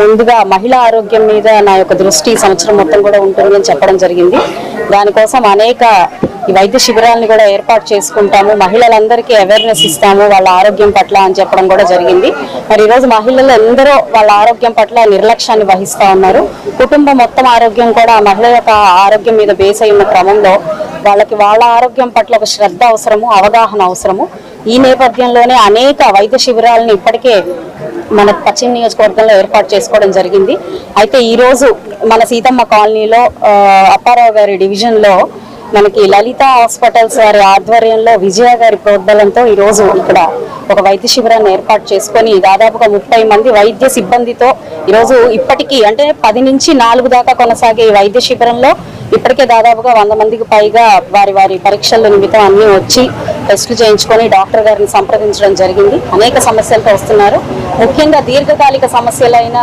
ముందుగా మహిళా ఆరోగ్యం మీద నా యొక్క దృష్టి సంవత్సరం మొత్తం కూడా ఉంటుంది అని చెప్పడం జరిగింది. దానికోసం అనేక ఈ వైద్య శిబిరాలను కూడా ఏర్పాటు చేసుకుంటాము. మహిళలందరికీ అవేర్నెస్ ఇస్తాము వాళ్ళ ఆరోగ్యం పట్ల అని చెప్పడం కూడా జరిగింది. మరి ఈరోజు మహిళలు ఎందరో వాళ్ళ ఆరోగ్యం పట్ల నిర్లక్ష్యాన్ని వహిస్తూ ఉన్నారు. కుటుంబం మొత్తం ఆరోగ్యం కూడా మహిళల మహిళ యొక్క ఆరోగ్యం మీద బేస్ అయి ఉన్న క్రమంలో వాళ్ళకి వాళ్ళ ఆరోగ్యం పట్ల ఒక శ్రద్ధ అవసరము అవగాహన అవసరము. ఈ నేపథ్యంలోనే అనేక వైద్య శిబిరాలను ఇప్పటికే మన పశ్చిమ నియోజకవర్గంలో ఏర్పాటు చేసుకోవడం జరిగింది. అయితే ఈరోజు మన సీతమ్మ కాలనీలో అప్పారావు గారి డివిజన్లో మనకి లలిత హాస్పిటల్స్ వారి ఆధ్వర్యంలో విజయ గారి ప్రోద్బలంతో ఈ రోజు ఇక్కడ ఒక వైద్య శిబిరాన్ని ఏర్పాటు చేసుకొని దాదాపుగా ముప్పై మంది వైద్య సిబ్బందితో ఈరోజు ఇప్పటికీ అంటే పది నుంచి నాలుగు దాకా కొనసాగే ఈ వైద్య శిబిరంలో ఇప్పటికే దాదాపుగా వంద మందికి పైగా వారి వారి పరీక్షల నిమిత్తం అన్నీ వచ్చి టెస్టులు చేయించుకొని డాక్టర్ గారిని సంప్రదించడం జరిగింది. అనేక సమస్యలతో వస్తున్నారు. ముఖ్యంగా దీర్ఘకాలిక సమస్యలైన